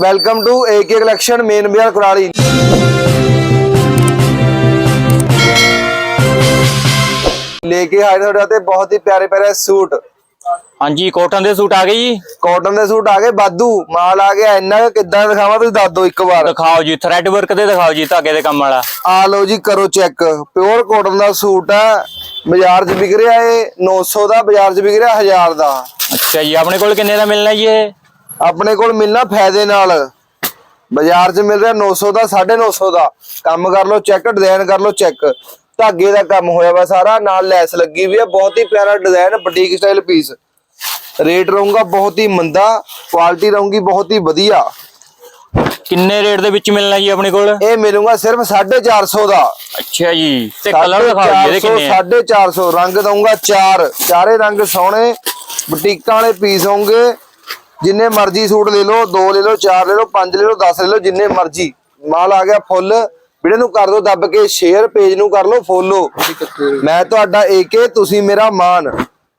Welcome to AK collection main ਬਾਜ਼ਾਰ ਕੁਰਾਲੀ। ਲੈ ਕੇ ਆਏ ਤੁਹਾਡੇ ਤੇ ਬਹੁਤ ਹੀ ਪਿਆਰੇ ਪਿਆਰੇ ਸੂਟ। ਹਾਂਜੀ ਕੋਟਨ ਦੇ ਸੂਟ ਆ ਗਏ ਜੀ। ਕਾਟਨ ਦੇ ਸੂਟ ਆ ਗਏ। ਬਾਦੂ ਮਾਲ ਆ ਗਿਆ। ਇੰਨਾ ਕਿੱਦਾਂ ਦਿਖਾਵਾਂ ਤੁਸੀਂ ਦੱਸ ਦਿਓ ਇੱਕ ਵਾਰ। ਦਿਖਾਓ ਜੀ ਥ੍ਰੈਡ ਵਰਕ ਤੇ ਦਿਖਾਓ ਜੀ ਧਾਗੇ ਦੇ ਕੰਮ ਵਾਲਾ। ਆ ਲਓ ਜੀ ਕਰੋ ਚੈੱਕ ਪਿਓਰ ਕਾਟਨ ਦਾ ਸੂਟ ਹੈ ਬਾਜ਼ਾਰ 'ਚ ਵਿਕ ਰਿਹਾ ਇਹ। 900 ਦਾ ਬਾਜ਼ਾਰ 'ਚ ਵਿਕ ਰਿਹਾ 1000 ਦਾ। ਅੱਛਾ ਜੀ ਆਪਣੇ ਕੋਲ ਕਿੰਨੇ ਦਾ ਮਿਲਣਾ ਜੀ ਇਹ? ਆਪਣੇ ਕੋਲ ਮਿਲਣਾ ਫਾਇਦੇ ਨਾਲ। ਬਾਜ਼ਾਰ 'ਚ ਮਿਲ ਰਿਹਾ 900 ਦਾ 950 ਦਾ। ਕੰਮ ਕਰ ਲਓ ਚੈੱਕ ਡਿਜ਼ਾਈਨ ਕਰ ਲਓ ਚੈੱਕ ਧਾਗੇ ਦਾ ਕੰਮ ਹੋਇਆ ਵਾ ਸਾਰਾ ਨਾਲ ਲੈਸ ਲੱਗੀ ਵੀ ਆ ਬਹੁਤ ਹੀ ਪਿਆਰਾ design boutique style piece rate ਰਹੂੰਗਾ ਬਹੁਤ ਹੀ ਮੰਦਾ ਕੁਆਲਿਟੀ ਰਹੂੰਗੀ ਬਹੁਤ ਹੀ ਵਧੀਆ। ਕਿੰਨੇ ਰੇਟ ਦੇ ਵਿੱਚ ਮਿਲਣਾ ਜੀ ਆਪਣੇ ਕੋਲ? ਇਹ ਮਿਲੂਗਾ ਸਿਰਫ 450 ਦਾ। ਅੱਛਾ ਜੀ ਤੇ ਕਲਰ ਦਿਖਾਓ ਇਹਦੇ ਕਿੰਨੇ ਆ? 450 ਰੰਗ ਦਊਂਗਾ ਚਾਰ। ਚਾਰੇ ਰੰਗ ਸੋਹਣੇ ਬੁਟੀਕਾਂ ਵਾਲੇ ਪੀਸ ਹੋਣਗੇ। ਜਿੰਨੇ ਮਰਜ਼ੀ ਸੂਟ ਲੈ ਲਓ ਦੋ ਲੈ ਲਓ ਚਾਰ ਲੈ ਲਓ ਪੰਜ ਲੈ ਲਓ 10 ਲੈ ਲਓ ਜਿੰਨੇ ਮਰਜ਼ੀ। ਮਾਲ ਆ ਗਿਆ ਫੁੱਲ। ਵੀਡੀਓ ਨੂੰ ਕਰ ਦਿਓ ਦੱਬ ਕੇ ਸ਼ੇਅਰ ਪੇਜ ਨੂੰ ਕਰ ਲਓ ਫੋਲੋ ਮੈਂ ਤੁਹਾਡਾ ਏਕੇ ਤੁਸੀਂ ਮੇਰਾ ਮਾਨ।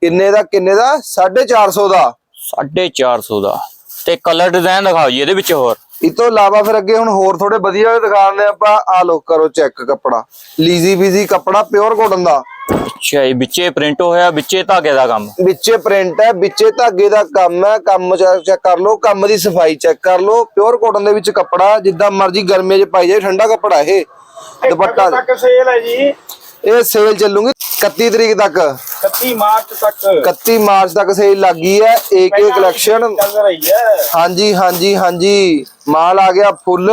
ਕਿੰਨੇ ਦਾ ਕਿੰਨੇ ਦਾ? 450 ਦਾ। 450 ਦਾ। ਤੇ ਕਲਰ ਡਿਜ਼ਾਈਨ ਦਿਖਾਓ ਜੀ ਇਹਦੇ ਵਿੱਚ ਹੋਰ। ਇਹ ਤੋਂ ਇਲਾਵਾ ਫਿਰ ਅੱਗੇ ਹੁਣ ਹੋਰ ਥੋੜੇ ਵਧੀਆ ਦਿਖਾਉਂਦੇ ਆਪਾਂ। ਆ ਲੋ ਕਰੋ ਚੈੱਕ ਕੱਪੜਾ। ਲੀਜ਼ੀ ਬੀਜ਼ੀ ਕੱਪੜਾ ਪਿਓਰ ਕਾਟਨ ਦਾ। ਅੱਛਾ ਜੀ ਵਿੱਚੇ ਪ੍ਰਿੰਟ ਹੋਇਆ ਵਿੱਚੇ ਧਾਗੇ ਦਾ ਕੰਮ? ਵਿੱਚੇ ਪ੍ਰਿੰਟ ਹੈ ਵਿੱਚੇ ਧਾਗੇ ਦਾ ਕੰਮ ਹੈ ਕੰਮ ਚੈੱਕ ਕਰ ਲਓ ਕੰਮ ਦੀ ਸਫ਼ਾਈ ਚੈੱਕ ਕਰ ਲਓ ਪਿਓਰ ਕਾਟਨ ਦੇ ਵਿੱਚ ਕੱਪੜਾ ਜਿੱਦਾਂ ਮਰਜ਼ੀ ਗਰਮੀਆਂ 'ਚ ਪਾਈ ਜਾਏ ਠੰਡਾ ਕੱਪੜਾ ਇਹ ਦੁਪੱਟਾ ਤੱਕ ਸੇਲ ਹੈ ਜੀ। ਇਹ ਸੇਲ ਚੱਲੂਗੀ 31 ਤਰੀਕ ਤੱਕ। 31 ਮਾਰਚ ਤੱਕ। 31 ਮਾਰਚ ਤੱਕ ਸੇਲ ਲੱਗੀ ਹੈ। ਏਕੇ ਕਲੈਕਸ਼ਨ ਚੱਲ ਰਹੀ ਹੈ। ਹਾਂਜੀ ਹਾਂਜੀ ਹਾਂਜੀ। ਮਾਲ ਆ ਗਿਆ ਫੁੱਲ।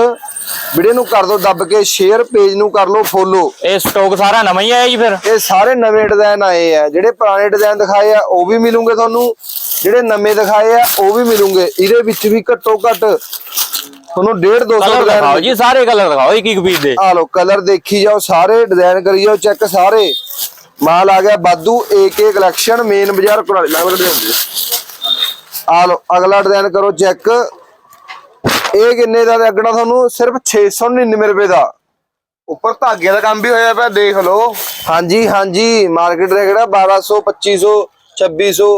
ਵੀਡੀਓ ਨੂੰ ਕਰ ਦਿਓ ਦੱਬ ਕੇ ਸ਼ੇਅਰ ਪੇਜ ਨੂੰ ਕਰ ਲਓ ਫੋਲੋ ਇਹ ਸਟਾਕ ਸਾਰਾ ਨਵਾਂ ਹੀ ਆਇਆ ਜੀ ਫਿਰ? ਇਹ ਸਾਰੇ ਨਵੇਂ ਡਿਜ਼ਾਈਨ ਆਏ ਆ। ਜਿਹੜੇ ਪੁਰਾਣੇ ਡਿਜ਼ਾਈਨ ਦਿਖਾਏ ਆ ਉਹ ਵੀ ਮਿਲੂਗੇ ਤੁਹਾਨੂੰ। ਜਿਹੜੇ ਨਵੇਂ ਦਿਖਾਏ ਆ ਉਹ ਵੀ ਮਿਲੂਗੇ। ਇਹਦੇ ਵਿੱਚ ਵੀ ਘੱਟੋ ਘੱਟ ਤੁਹਾਨੂੰ 1.5 200 ਕਲਰ ਦਿਖਾਓ ਜੀ ਸਾਰੇ ਕਲਰ ਦਿਖਾਓ ਇੱਕ ਇੱਕ ਪੀਸ ਦੇ। ਆ ਲੋ ਕਲਰ ਦੇਖੀ ਜਾਓ ਸਾਰੇ ਡਿਜ਼ਾਈਨ ਕਰੀ ਜਾਓ ਚੈੱਕ ਸਾਰੇ। ਮਾਲ ਆ ਗਿਆ ਬਾਦੂ ਏਕੇ ਕਲੈਕਸ਼ਨ ਮੇਨ ਬਾਜ਼ਾਰ ਕੁਰਾਲੀ। ਲੱਗ ਡਿਜ਼ਾਈਨ ਆ ਲੋ ਅਗਲਾ ਡਿਜ਼ਾਈਨ ਕਰੋ ਚੈੱਕ ਇਹ ਕਿੰਨੇ ਦਾ ਲੱਗਣਾ ਤੁਹਾਨੂੰ? ਸਿਰਫ 699 ਰੁਪਏ ਦਾ। ਉੱਪਰ ਧਾਗੇ ਦਾ ਕੰਮ ਵੀ ਹੋਇਆ ਪਿਆ ਦੇਖ ਲਓ। ਹਾਂਜੀ ਹਾਂਜੀ। ਮਾਰਕੀਟ ਦਾ ਕਿਹੜਾ? 1200 2500 2600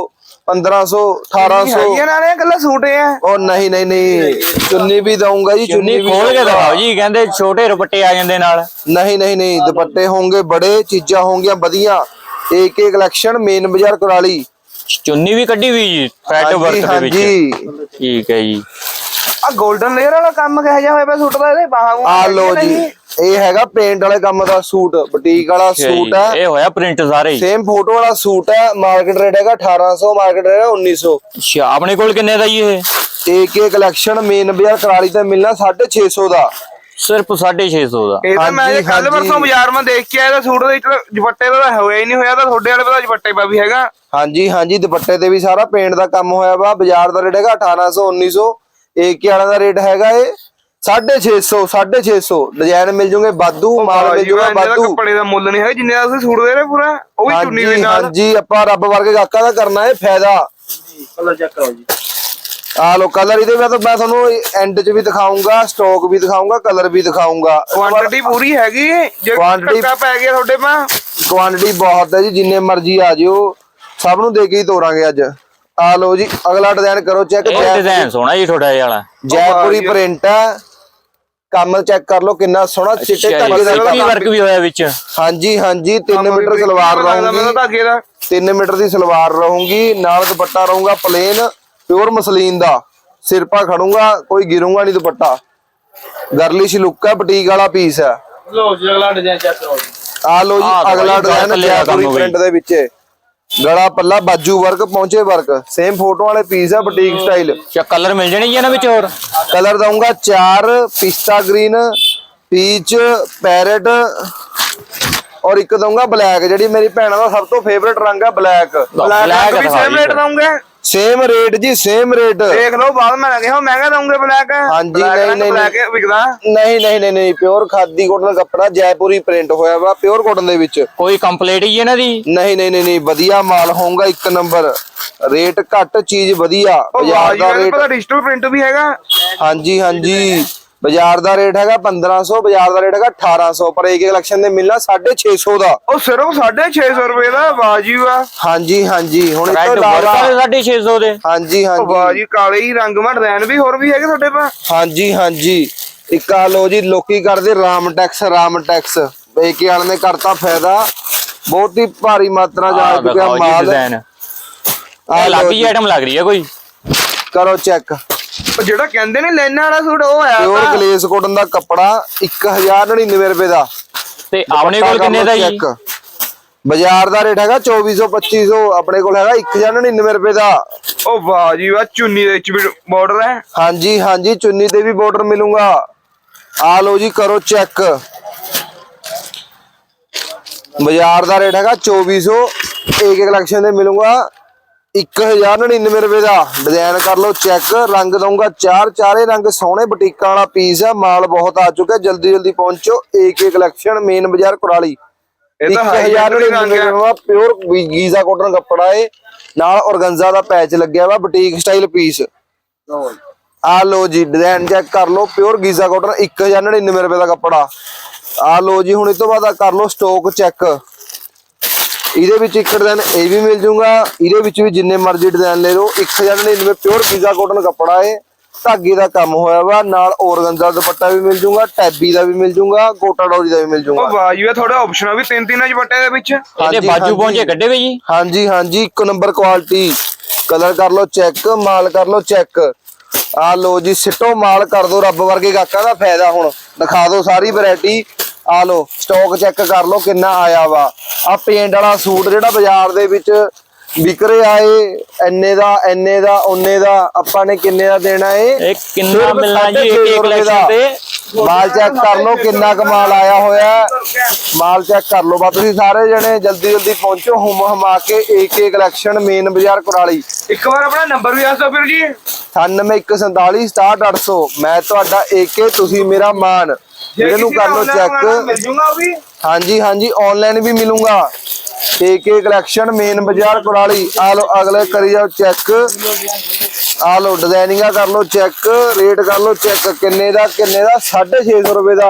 1500 1800 ਹੈਗੀਆਂ ਨਾਲੇ ਗੱਲਾਂ ਸੂਟ ਹੈ ਉਹ ਨਹੀਂ ਨਹੀਂ ਨਹੀਂ। ਚੁੰਨੀ ਵੀ ਦਊਂਗਾ ਜੀ ਚੁੰਨੀ ਖੋਲ ਕੇ। ਦਿਖਾਓ ਜੀ ਕਹਿੰਦੇ ਛੋਟੇ ਦੁਪੱਟੇ ਆ ਜਾਂਦੇ ਨਾਲ। ਨਹੀਂ ਨਹੀਂ ਨਹੀਂ ਦੁਪੱਟੇ ਹੋਣਗੇ ਬੜੇ ਚੀਜ਼ਾਂ ਹੋਣਗੀਆਂ ਵਧੀਆ। ਏਕੇ ਕਲੈਕਸ਼ਨ ਮੇਨ ਬਾਜ਼ਾਰ ਕੁਰਾਲੀ। ਚੁੰਨੀ ਵੀ ਕੱਢੀ ਹੋਈ ਜੀ ਹਾਂਜੀ ਵਰਕ ਦੇ ਵਿੱਚ। ਹਾਂਜੀ। ਠੀਕ ਹੈ ਜੀ। ਆ 골ਡਨ ਲੇਅਰ ਵਾਲਾ ਕੰਮ ਕਿਹੋ ਜਿਹਾ ਹੋਇਆ ਪਿਆ ਸੂਟ ਦਾ ਇਹਦੇ ਬਾਹਾਂ ਆ ਲੋ ਜੀ। ਇਹ ਹੈਗਾ ਪੇਂਟ ਵਾਲੇ ਕੰਮ ਦਾ ਸੂਟ ਬੁਟੀਕ ਵਾਲਾ ਸੂਟ ਹੈ। ਇਹ ਹੋਇਆ ਪ੍ਰਿੰਟ ਸਾਰੇ ਹੀ? ਸੇਮ ਫੋਟੋ ਵਾਲਾ ਸੂਟ ਹੈ ਮਾਰਕੀਟ ਰੇਟ ਹੈਗਾ 1800 ਮਾਰਕੀਟ ਰੇਟ ਹੈਗਾ 1900 ਅੱਛਾ ਆਪਣੇ ਕੋਲ ਕਿੰਨੇ ਦਾ ਜੀ ਇਹ? ਏਕੇ ਕਲੈਕਸ਼ਨ ਮੇਨ ਬਾਜ਼ਾਰ ਕੁਰਾਲੀ ਤੇ ਮਿਲਣਾ 650 ਦਾ। ਸਿਰਫ 650 ਦਾ। ਇਹ ਤਾਂ ਮੈਂ ਕੱਲ। ਪਰਸੋਂ ਬਾਜ਼ਾਰ ਮੈਂ ਦੇਖ ਕੇ ਆਇਆ ਤਾਂ ਸੂਟ ਦੇ ਦੁਪੱਟੇ ਦਾ ਤਾਂ ਹੋਇਆ ਹੀ ਨਹੀਂ ਹੋਇਆ ਤਾਂ ਤੁਹਾਡੇ ਵਾਲੇ ਪਤਾ ਦੁਪੱਟੇ ਪਾ ਵੀ ਹੈਗਾ। ਹਾਂਜੀ ਹਾਂਜੀ ਦੁਪੱਟੇ ਤੇ ਵੀ ਸਾਰਾ ਪੇਂਟ ਦਾ ਕੰਮ ਹੋਇਆ ਵਾ ਬਾਜ਼ਾਰ ਦਾ ਰੇਟ ਹੈਗਾ 1800 1900 ਏਕੇ ਵਾਲਾ ਦਾ ਰੇਟ ਹੈਗਾ ਇਹ। 650 650 ਡਿਜ਼ਾਈਨ ਮਿਲ ਜੂਗੇ ਬਾਦੂ ਮਾਲ ਮਿਲ ਜੂਗਾ ਬਾਦੂ ਕੱਪੜੇ ਦਾ ਮੁੱਲ ਨਹੀਂ ਹੈ ਜਿੰਨੇ ਦਾ ਤੁਸੀਂ ਸੂਟ ਦੇ ਰਹੇ ਪੂਰਾ ਉਹ ਵੀ ਚੁੰਨੀ ਵੀ ਨਾਲ। ਹਾਂਜੀ ਆਪਾਂ ਰੱਬ ਵਰਗੇ ਗਾਹਕਾਂ ਦਾ ਕਰਨਾ ਹੈ ਫਾਇਦਾ। ਕਲਰ ਚੈੱਕ ਕਰੋ ਜੀ। ਆ ਲੋ ਕਲਰ ਇਹਦੇ ਮੈਂ ਤੁਹਾਨੂੰ ਐਂਡ 'ਚ ਵੀ ਦਿਖਾਉਂਗਾ ਸਟਾਕ ਵੀ ਦਿਖਾਉਂਗਾ ਕਲਰ ਵੀ ਦਿਖਾਉਂਗਾ ਕੁਆਂਟੀਟੀ ਪੂਰੀ ਹੈਗੀ ਜੇ ਟੱਕਾ ਪੈ ਗਿਆ ਤੁਹਾਡੇ ਪਾ ਕੁਆਂਟੀਟੀ ਬਹੁਤ ਹੈ ਜੀ ਜਿੰਨੇ ਮਰਜ਼ੀ ਆ ਜਿਓ। ਸਭ ਨੂੰ ਦੇ ਕੇ ਹੀ ਤੋਰਾਂਗੇ ਅੱਜ। ਆ ਲੋ ਜੀ ਅਗਲਾ ਡਿਜ਼ਾਈਨ ਕਰੋ ਚੈੱਕ ਇਹ ਡਿਜ਼ਾਈਨ ਸੋਹਣਾ ਜੀ ਤੁਹਾਡਾ ਇਹ ਵਾਲਾ। ਜੈਪੁਰੀ ਪ੍ਰਿੰਟ ਹੈ। ਕੰਮ ਚੈੱਕ ਕਰ ਲੋ ਕਿੰਨਾ ਸੋਹਣਾ ਚਿੱਟੇ ਧਾਗੇ ਦਾ ਕੰਮ। ਵਰਕ ਵੀ ਹੋਇਆ ਵਿੱਚ। ਹਾਂਜੀ ਹਾਂਜੀ 3 ਮੀਟਰ ਸਲਵਾਰ ਰਹੂਗੀ। ਧਾਗੇ ਦਾ। 3 ਮੀਟਰ ਦੀ ਸਲਵਾਰ ਰਹੂਗੀ ਨਾਲ ਦੁਪੱਟਾ ਰਹੂਗਾ ਪਲੇਨ ਪਿਓਰ ਮਸਲੀਨ ਦਾ। ਸਿਰਪਾ ਖੜੂਗਾ ਕੋਈ ਗਿਰੂਗਾ ਨਹੀਂ ਦੁਪੱਟਾ। ਗਰਲਿਸ਼ ਲੁੱਕ ਹੈ ਬੁਟੀਕ ਵਾਲਾ ਪੀਸ ਹੈ। ਲੋ ਜੀ ਅਗਲਾ ਡਿਜ਼ਾਈਨ ਚੈੱਕ ਕਰੋ ਆ ਲੋ ਜੀ ਅਗਲਾ ਡਿਜ਼ਾਈਨ ਜੈਪੁਰੀ ਪ੍ਰਿੰਟ ਦੇ ਵਿੱਚ। ਗਲਾ ਪੱਲਾ ਬਾਜੂ ਵਰਕ ਪਹੁੰਚੇ ਵਰਕ। ਸੇਮ ਫੋਟੋ ਵਾਲੇ ਪੀਸ ਹੈ। ਬੁਟੀਕ ਸਟਾਈਲ ਚਾ ਕਲਰ ਮਿਲ ਜਾਣੇ ਜੀ ਇਹਨਾਂ ਵਿੱਚ ਹੋਰ? ਕਲਰ ਦਊਂਗਾ ਚਾਰ ਪਿਸਤਾ ਗ੍ਰੀਨ ਪੀਚ ਪੈਰਟ ਔਰ ਇੱਕ ਦਊਂਗਾ ਬਲੈਕ ਜਿਹੜੀ ਮੇਰੀ ਭੈਣਾਂ ਦਾ ਸਭ ਤੋਂ ਫੇਵਰੇਟ ਰੰਗ ਹੈ ਬਲੈਕ ਬਲੈਕ ਵੀ ਸੇਮ ਰੇਟ। ਦਊਂਗੇ? ਸੇਮ ਰੇਟ ਜੀ ਸੇਮ ਰੇਟ ਦੇਖ ਲਓ ਬਾਅਦ ਮੈਂ ਕਿਹਾ ਮਹਿੰਗਾ ਦਊਂਗੇ ਬਲੈਕ ਹਾਂਜੀ, ਨਹੀਂ, ਨਹੀਂ, ਬਲੈਕ ਵਿਕਦਾ। ਨਹੀਂ ਨਹੀਂ ਨਹੀਂ ਨਹੀਂ ਪਿਓਰ ਖਾਦੀ ਕੋਟਨ ਕੱਪੜਾ ਜੈਪੁਰੀ ਪ੍ਰਿੰਟ ਹੋਇਆ ਵਾ ਪਿਓਰ ਕੋਟਨ ਦੇ ਵਿੱਚ। ਕੋਈ ਕੰਪਲੀਟ ਹੀ ਇਹਨਾਂ ਦੀ ਨਹੀਂ ਨਹੀਂ ਨਹੀਂ ਨਹੀਂ ਵਧੀਆ ਮਾਲ ਹੋਊਗਾ ਇੱਕ ਨੰਬਰ ਰੇਟ ਘੱਟ ਚੀਜ਼ ਵਧੀਆ ਉਹ ਬਾਜ਼ਾਰ ਦਾ ਇਹਦੇ ਰੇਟ ਪਤਾ ਡਿਜੀਟਲ ਪ੍ਰਿੰਟ ਵੀ ਹੈਗਾ। ਹਾਂਜੀ ਹਾਂਜੀ। ਬਾਜ਼ਾਰ ਦਾ ਰੇਟ ਹੈਗਾ 1500 ਬਾਜ਼ਾਰ ਦਾ ਰੇਟ ਹੈਗਾ 1800 ਪਰ ਏਕੇ ਕਲੈਕਸ਼ਨ ਦੇ ਮਿਲਣਾ 650 ਦਾ। ਉਹ ਸਿਰਫ 650 ਰੁਪਏ ਦਾ ਬਾਜੀ ਵਾ। ਹਾਂਜੀ ਹਾਂਜੀ ਹੁਣ ਇਸ ਤੋਂ ਰੈੱਡ ਇਲਾਵਾ ਵਰਕ 650 ਦੇ। ਹਾਂਜੀ ਉਹ ਹਾਂਜੀ ਬਾਜੀ ਕਾਲੇ ਹੀ ਰੰਗ ਮਾ ਡਿਜ਼ਾਈਨ ਵੀ ਹੋਰ ਵੀ ਹੈਗੇ ਤੁਹਾਡੇ ਪਾ ਹਾਂਜੀ ਹਾਂਜੀ। ਇੱਕ ਆ ਲੋ ਜੀ ਲੋਕੀ ਕਰਦੇ Ram tax Ram tax. AK ਵਾਲੇ ਨੇ ਕਰਤਾ ਫਾਇਦਾ। ਬਹੁਤ ਹੀ ਭਾਰੀ ਮਾਤਰਾ ਆ ਆਹ ਚੁੱਕਿਆ ਜੀ ਮਾਲ। ਡਿਜ਼ਾਈਨ ਜੀ, ਜੀ। ਆਈਟਮ ਲੱਗ ਰਹੀ ਹੈ ਕੋਈ? ਕਰੋ ਚੈੱਕ। ਉਹ ਜਿਹੜਾ ਕਹਿੰਦੇ ਨੇ ਲੈਣਾ ਵਾਲਾ ਸੂਟ ਉਹ ਆਇਆ ਪਿਓਰ ਵਾ। ਗਲੇਸ ਕੋਟਨ ਦਾ ਕੱਪੜਾ 1099 ਰੁਪਏ ਦਾ। ਤੇ ਆਪਣੇ ਕੋਲ ਕਿੰਨੇ ਦਾ ਜੀ। ਬਾਜ਼ਾਰ ਦਾ ਰੇਟ ਹੈਗਾ 2400 2500 ਆਪਣੇ ਕੋਲ ਹੈਗਾ 1099 ਰੁਪਏ ਦਾ। ਉਹ ਬਾਜੀ ਵਾ ਚੁੰਨੀ ਦੇ ਵਿੱਚ ਵੀ ਬਾਰਡਰ ਹੈ। ਹਾਂਜੀ ਹਾਂਜੀ ਚੁੰਨੀ ਤੇ ਵੀ ਬਾਰਡਰ ਮਿਲੂਗਾ। ਆ ਲਓ ਜੀ ਕਰੋ ਚੈੱਕ ਬਾਜ਼ਾਰ ਦਾ ਰੇਟ ਹੈਗਾ 2400 ਏਕ ਕਲੈਕਸ਼ਨ ਦੇ ਮਿਲੂਗਾ। 1099 ਰੁਪਏ ਦਾ। ਡਿਜ਼ਾਈਨ ਕਰ ਲਓ ਚੈੱਕ। ਰੰਗ ਦਊਂਗਾ ਚਾਰ ਚਾਰੇ ਰੰਗ ਸੋਹਣੇ ਬੁਟੀਕਾਂ ਵਾਲਾ ਪੀਸ ਹੈ ਮਾਲ ਬਹੁਤ ਆ ਚੁੱਕਾ ਜਲਦੀ ਜਲਦੀ ਪਹੁੰਚੋ। ਏਕ ਏਕ ਕਲੈਕਸ਼ਨ ਮੇਨ ਬਾਜ਼ਾਰ ਕੁਰਾਲੀ। ਇਹ ਤਾਂ ਹਾਈ ਰੰਗ 1099 ਹੈ ਦਾ ਪਿਓਰ ਗੀਜ਼ਾ ਕਾਟਨ ਕੱਪੜਾ ਏ। ਨਾਲ ਔਰਗੰਜ਼ਾ ਦਾ ਪੈਚ ਲੱਗਿਆ ਵਾ ਬੁਟੀਕ ਸਟਾਈਲ ਪੀਸ ਆ ਲੋ ਜੀ ਡਿਜ਼ਾਈਨ ਚੈੱਕ ਕਰ ਲਓ। ਪਿਓਰ ਗੀਜ਼ਾ ਕਾਟਨ 1099 ਰੁਪਏ ਦਾ ਕੱਪੜਾ। ਆ ਲੋ ਜੀ ਹੁਣ ਇਸ ਤੋਂ ਬਾਅਦ ਆ ਕਰ ਲਓ ਸਟਾਕ ਚੈੱਕ ਇਹਦੇ ਵਿੱਚ ਇੱਕ ਡਿਜ਼ਾਈਨ ਇਹ ਵੀ ਮਿਲ ਜੂਗਾ। ਇਹਦੇ ਵਿੱਚ ਵੀ ਜਿੰਨੇ ਮਰਜ਼ੀ ਡਿਜ਼ਾਈਨ ਲੈ ਲਓ। 1099 ਪਿਓਰ ਗੀਜ਼ਾ ਕਾਟਨ ਕੱਪੜਾ ਏ ਧਾਗੇ ਦਾ ਕੰਮ ਹੋਇਆ ਵਾ। ਨਾਲ ਔਰਗੰਜ਼ਾ ਦੁਪੱਟਾ ਵੀ ਮਿਲ ਜੂਗਾ ਟੈਬੀ ਦਾ ਵੀ ਮਿਲ ਜੂਗਾ ਕੋਟਾ ਡੋਰੀ ਦਾ ਵੀ ਮਿਲ ਉਹ ਜੂਗਾ ਬਾਜੀ ਵਾ ਥੋੜੇ ਆਪਸ਼ਨਾਂ ਵੀ ਤਿੰਨ ਤਿੰਨ ਦੁਪੱਟੇ ਦੇ ਵਿੱਚ। ਇਹਦੇ ਹਾਂਜੀ, ਬਾਜੂ ਹਾਂਜੀ। ਪਹੁੰਚੇ ਕੱਢੇ ਵੇ ਜੀ? ਹਾਂਜੀ ਹਾਂਜੀ। ਇੱਕ ਨੰਬਰ ਕੁਆਲਿਟੀ ਕਲਰ ਕਰ ਲਓ ਚੈੱਕ ਮਾਲ ਕਰ ਲਓ ਚੈੱਕ ਆ ਲੋ ਜੀ ਸਿੱਟੋ ਮਾਲ ਕਰ ਦੋ ਰੱਬ ਵਰਗੇ ਗਾਕਾਂ ਦਾ ਫਾਇਦਾ ਹੁਣ। ਦਿਖਾ ਦਿਓ ਸਾਰੀ ਵੈਰਾਈਟੀ ਆ ਲੋ ਸਟਾਕ ਚੈੱਕ ਕਰ ਲਓ ਕਿੰਨਾ ਆਇਆ ਵਾ। ਆ ਪੇਂਟ ਵਾਲਾ ਸੂਟ ਜਿਹੜਾ ਬਾਜ਼ਾਰ ਦੇ ਵਿੱਚ ਵਿਕ ਰਿਹਾ ਏ ਐਨੇ ਦਾ ਐਨੇ ਦਾ ਓਨੇ ਦਾ ਆਪਾਂ ਨੇ ਕਿੰਨੇ ਦਾ ਦੇਣਾ ਏ? ਇਹ ਕਿੰਨਾ ਮਿਲਣਾ ਜੀ ਇੱਕ ਇੱਕ ਕਲੈਕਸ਼ਨ। ਤੇ ਮਾਲ ਚੈੱਕ ਕਰ ਲਓ ਕਿੰਨਾ ਕਮਾਲ ਆਇਆ ਹੋਇਆ। ਮਾਲ ਚੈੱਕ ਕਰ ਲਓ। ਬਾ ਤੁਸੀਂ ਸਾਰੇ ਜਣੇ ਜਲਦੀ ਜਲਦੀ ਪਹੁੰਚੋ ਹੁਮ ਹਮਾ ਕੇ ਏਕੇ ਕਲੈਕਸ਼ਨ ਮੇਨ ਬਾਜ਼ਾਰ ਕੁਰਾਲੀ। ਇੱਕ ਵਾਰ ਆਪਣਾ ਨੰਬਰ ਵੀ ਦੱਸ ਫਿਰ ਜੀ। 9147 ਮੈਂ ਤੁਹਾਡਾ ਏਕੇ ਤੁਸੀਂ ਮੇਰਾ ਮਾਨ। ਇਹਨੂੰ ਕਰ ਲਓ ਚੈੱਕ ਜੂਗਾ ਉਹ ਵੀ? ਹਾਂਜੀ ਹਾਂਜੀ ਆਨਲਾਈਨ ਵੀ ਮਿਲੂਗਾ। ਏਕੇ ਕਲੈਕਸ਼ਨ ਮੇਨ ਬਾਜ਼ਾਰ ਕੁਰਾਲੀ। ਆ ਲਓ ਅਗਲੇ ਕਰੀ ਜਾਓ ਚੈੱਕ ਆ ਲਓ ਡਿਜ਼ਾਈਨਿੰਗਾਂ ਕਰ ਲਓ ਚੈੱਕ ਰੇਟ ਕਰ ਲਓ ਚੈੱਕ ਕਿੰਨੇ ਦਾ ਕਿੰਨੇ ਦਾ? 650 ਰੁਪਏ ਦਾ।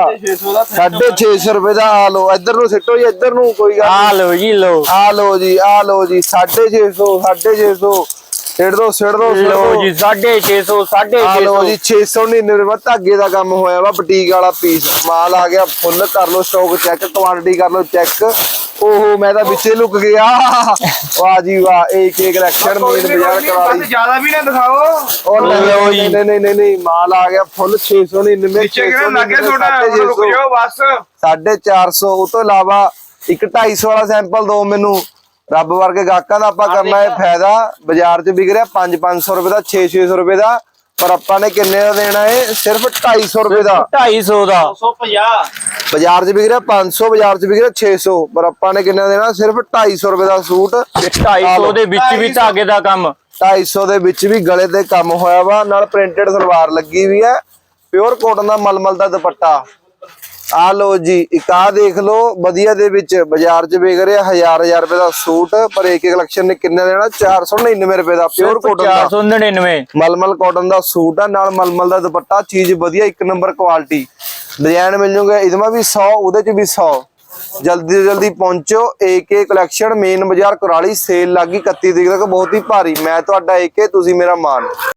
650 ਰੁਪਏ ਦਾ। ਆ ਲਓ ਇੱਧਰ ਨੂੰ ਸਿੱਟੋ ਜੀ ਇੱਧਰ ਨੂੰ ਕੋਈ ਗੱਲ ਆ ਲਓ ਜੀ ਲਓ। ਆ ਲਓ ਜੀ ਆ ਲਓ ਜੀ 650 650 ਸਿੱਟ ਦੋ ਸਿੱਟ ਦੋ ਸਿੱਟ ਲਓ ਦਿਓ। ਜੀ 650 ਆ ਲਓ 650 ਜੀ 699 ਰੁਪਏ ਧਾਗੇ ਦਾ ਕੰਮ ਹੋਇਆ ਵਾ ਬੁਟੀਕ ਵਾਲਾ ਪੀਸ ਮਾਲ ਆ ਗਿਆ ਫੁੱਲ ਕਰ ਲਓ ਸਟਾਕ ਚੈੱਕ ਕੁਆਂਟੀਟੀ ਕਰ ਲਓ ਚੈੱਕ ਓਹੋ ਮੈਂ ਤਾਂ ਵਿੱਚੇ ਲੁਕ ਗਿਆ। ਵਾਹ ਜੀ ਵਾਹ ਇੱਕ ਇੱਕ ਕਲੈਕਸ਼ਨ ਕੋਈ ਮੇਨ ਨੀ, ਬਾਜ਼ਾਰ ਕੋਈ ਨੀ, ਕਰਾਲੀ ਬਸ ਜ਼ਿਆਦਾ ਵੀ ਨਾ ਦਿਖਾਓ। ਉਹ ਨਹੀਂ ਲਓ ਨਹੀਂ ਜੀ। ਨਹੀਂ ਨਹੀਂ ਨਹੀਂ ਨਹੀਂ ਮਾਲ ਆ ਗਿਆ ਫੁੱਲ 699 ਨੀਚੇ ਕਿਹੜਾ ਲੱਗੇ ਤੁਹਾਡਾ? ਹੁਣ ਰੁਕ ਜਾਓ ਬਸ। 450 ਉਹ ਤੋਂ ਇਲਾਵਾ ਇੱਕ 250 ਵਾਲਾ ਸੈਂਪਲ ਦੋ ਮੈਨੂੰ। ਰੱਬ ਵਰਗੇ ਗਾਹਕਾਂ ਦਾ ਆਪਾਂ ਕਰਨਾ ਹੈ ਫਾਇਦਾ ਬਾਜ਼ਾਰ 'ਚ ਵਿਕ ਰਿਹਾ 5-500 ਰੁਪਏ ਦਾ 6-600 ਰੁਪਏ ਦਾ ਪਰ ਆਪਾਂ ਨੇ ਕਿੰਨੇ ਦਾ ਦੇਣਾ ਹੈ ਸਿਰਫ 250 ਰੁਪਏ ਦਾ। 250 ਦਾ। ਬਾਜ਼ਾਰ 'ਚ ਵਿਕ ਰਿਹਾ 500 ਬਾਜ਼ਾਰ 'ਚ ਵਿਕ ਰਿਹਾ 600 ਪਰ ਆਪਾਂ ਨੇ ਕਿੰਨੇ ਦਾ ਦੇਣਾ? ਸਿਰਫ 250 ਰੁਪਏ ਦਾ ਸੂਟ। ਤੇ 250 ਦੇ ਵਿੱਚ ਵੀ ਧਾਗੇ ਦਾ ਕੰਮ। 250 ਦੇ ਵਿੱਚ ਵੀ ਗਲੇ ਤੇ ਕੰਮ ਹੋਇਆ ਵਾ ਨਾਲ ਪ੍ਰਿੰਟਡ ਸਲਵਾਰ ਲੱਗੀ ਵੀ ਹੈ ਪਿਓਰ ਕੋਟਨ ਦਾ ਮਲਮਲ ਦਾ ਦੁਪੱਟਾ। ਆ ਲੋ ਜੀ ਇੱਕ ਆ ਦੇਖ ਲਓ ਵਧੀਆ ਦੇ ਵਿੱਚ ਬਾਜ਼ਾਰ 'ਚ ਵਿਕ ਰਿਹਾ ਹਜ਼ਾਰ ਹਜ਼ਾਰ ਰੁਪਏ ਦਾ ਸੂਟ ਪਰ ਇੱਕ ਇੱਕ ਕਲੈਕਸ਼ਨ ਨੇ ਕਿੰਨੇ ਦੇਣਾ 499 ਰੁਪਏ ਦਾ ਪਿਓਰ ਕੋਟਨ ਦਾ। 499 ਮਲਮਲ ਕਾਟਨ ਦਾ ਸੂਟ ਆ ਨਾਲ ਮਲਮਲ ਦਾ ਦੁਪੱਟਾ ਚੀਜ਼ ਵਧੀਆ ਇੱਕ ਨੰਬਰ ਕੁਆਲਿਟੀ ਡਿਜ਼ਾਈਨ ਮਿਲ ਜੂਗਾ ਇਹਦੇ ਵਿੱਚ ਵੀ 100 ਉਹਦੇ ਚ ਵੀ 100 ਜਲਦੀ ਤੋਂ ਜਲਦੀ ਪਹੁੰਚੋ ਏਕੇ ਕਲੈਕਸ਼ਨ ਮੇਨ ਬਾਜ਼ਾਰ ਕੁਰਾਲੀ ਸੇਲ ਲੱਗੀ 31 ਤਰੀਕ ਤੱਕ ਬਹੁਤ ਹੀ ਭਾਰੀ। ਮੈਂ ਤੁਹਾਡਾ ਏਕੇ ਤੁਸੀਂ ਮੇਰਾ ਮਾਨ।